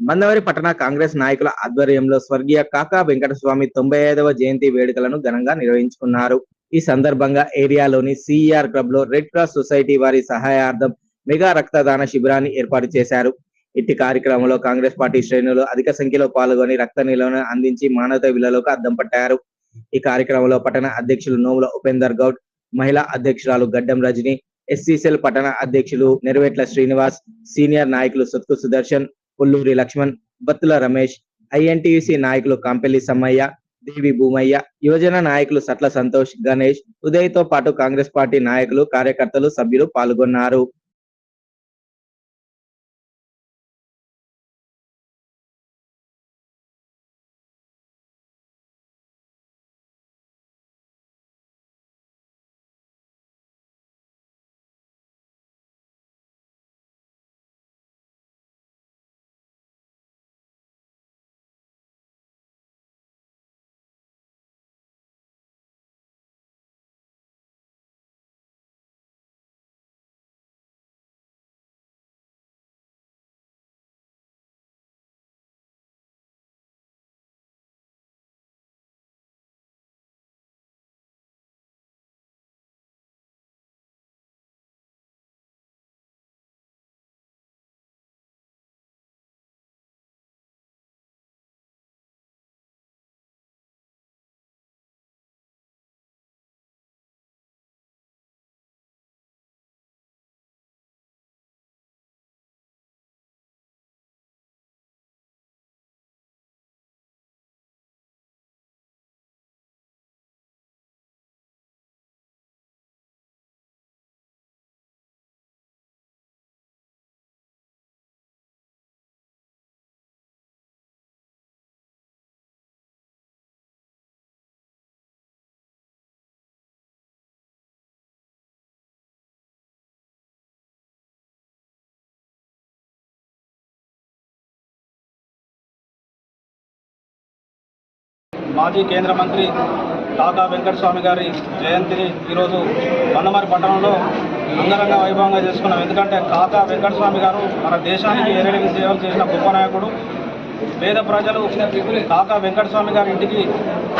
మందవరి పట్టణ కాంగ్రెస్ నాయకుల ఆధ్వర్యంలో స్వర్గీయ కాకా వెంకటస్వామి తొంభై ఐదవ జయంతి వేడుకలను ఘనంగా నిర్వహించుకున్నారు. ఈ సందర్భంగా ఏరియాలోని సిఈఆర్ క్లబ్లో రెడ్ క్రాస్ సొసైటీ వారి సహాయార్థం మెగా రక్తదాన శిబిరాన్ని ఏర్పాటు చేశారు. ఇట్టి కార్యక్రమంలో కాంగ్రెస్ పార్టీ శ్రేణులు అధిక సంఖ్యలో పాల్గొని రక్త నిల్వను అందించి మానవత విలువలకు అద్దం పట్టారు. ఈ కార్యక్రమంలో పట్టణ అధ్యక్షులు నోముల ఉపేందర్ గౌడ్ మహిళా అధ్యక్షురాలు గడ్డం రజని ఎస్సీసీఎల్ పట్టణ అధ్యక్షులు నెరవేట్ల శ్రీనివాస్ సీనియర్ నాయకులు సొత్కు సుదర్శన్ కొల్లూరి లక్ష్మణ్ బత్తుల రమేష్ ఐఎన్టీయూసీ నాయకులు కాంపెల్లి సమ్మయ్య దేవి భూమయ్య యువజన నాయకులు సట్ల సంతోష్ గణేష్ ఉదయ్తో పాటు కాంగ్రెస్ పార్టీ నాయకులు కార్యకర్తలు సభ్యులు పాల్గొన్నారు. మాజీ కేంద్ర మంత్రి కాకా వెంకటస్వామి గారి జయంతిని ఈరోజు బండమరి పట్టణంలో అంగరంగ వైభవంగా చేసుకున్నాం. ఎందుకంటే కాకా వెంకటస్వామి గారు మన దేశానికి ఎరడికి సేవలు చేసిన గొప్ప నాయకుడు. పేద ప్రజలు కాకా వెంకటస్వామి గారి ఇంటికి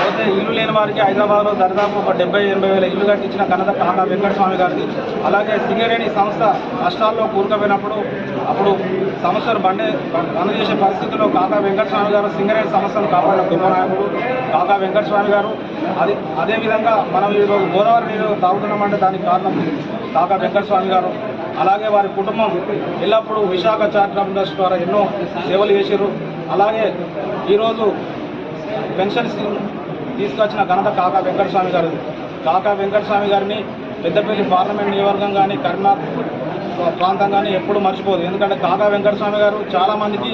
అయితే ఇల్లు లేని వారికి హైదరాబాద్లో దరిదాపు ఒక డెబ్బై ఎనభై వేల ఇల్లు కట్టించిన ఘనత కాంతా వెంకటస్వామి గారిది. అలాగే సింగరేణి సంస్థ నష్టాల్లో కూరుకుపోయినప్పుడు అప్పుడు సంస్థను బండి బంద్ చేసే పరిస్థితుల్లో కాకా వెంకటస్వామి గారు సింగరేణి సంస్థను కాపాడిన గొప్ప నాయకుడు కాకా వెంకటస్వామి గారు. అది అదేవిధంగా మనం ఈరోజు గోదావరి నీరు తాగుతున్నామంటే దానికి కారణం కాకా వెంకటస్వామి గారు. అలాగే వారి కుటుంబం ఎల్లప్పుడూ విశాఖ చారిటబుల్ ట్రస్ట్ ద్వారా ఎన్నో సేవలు చేశారు అలాగే ఈరోజు పెన్షన్ స్కీమ్ తీసుకొచ్చిన ఘనత కాకా వెంకటస్వామి గారు కాకా వెంకటస్వామి గారిని పెద్దపల్లి పార్లమెంట్ నియోజకవర్గం కానీ కరీంనగర్ ప్రాంతం కానీ ఎప్పుడు మర్చిపోదు. ఎందుకంటే కాకా వెంకటస్వామి గారు చాలామందికి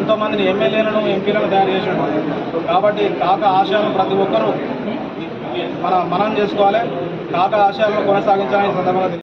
ఎంతోమందిని ఎమ్మెల్యేలను ఎంపీలను తయారు చేసాడు కాబట్టి కాకా ఆశయాలను ప్రతి ఒక్కరూ మన మనం చేసుకోవాలి. కాకా ఆశయాలను కొనసాగించాలని సందర్భంగా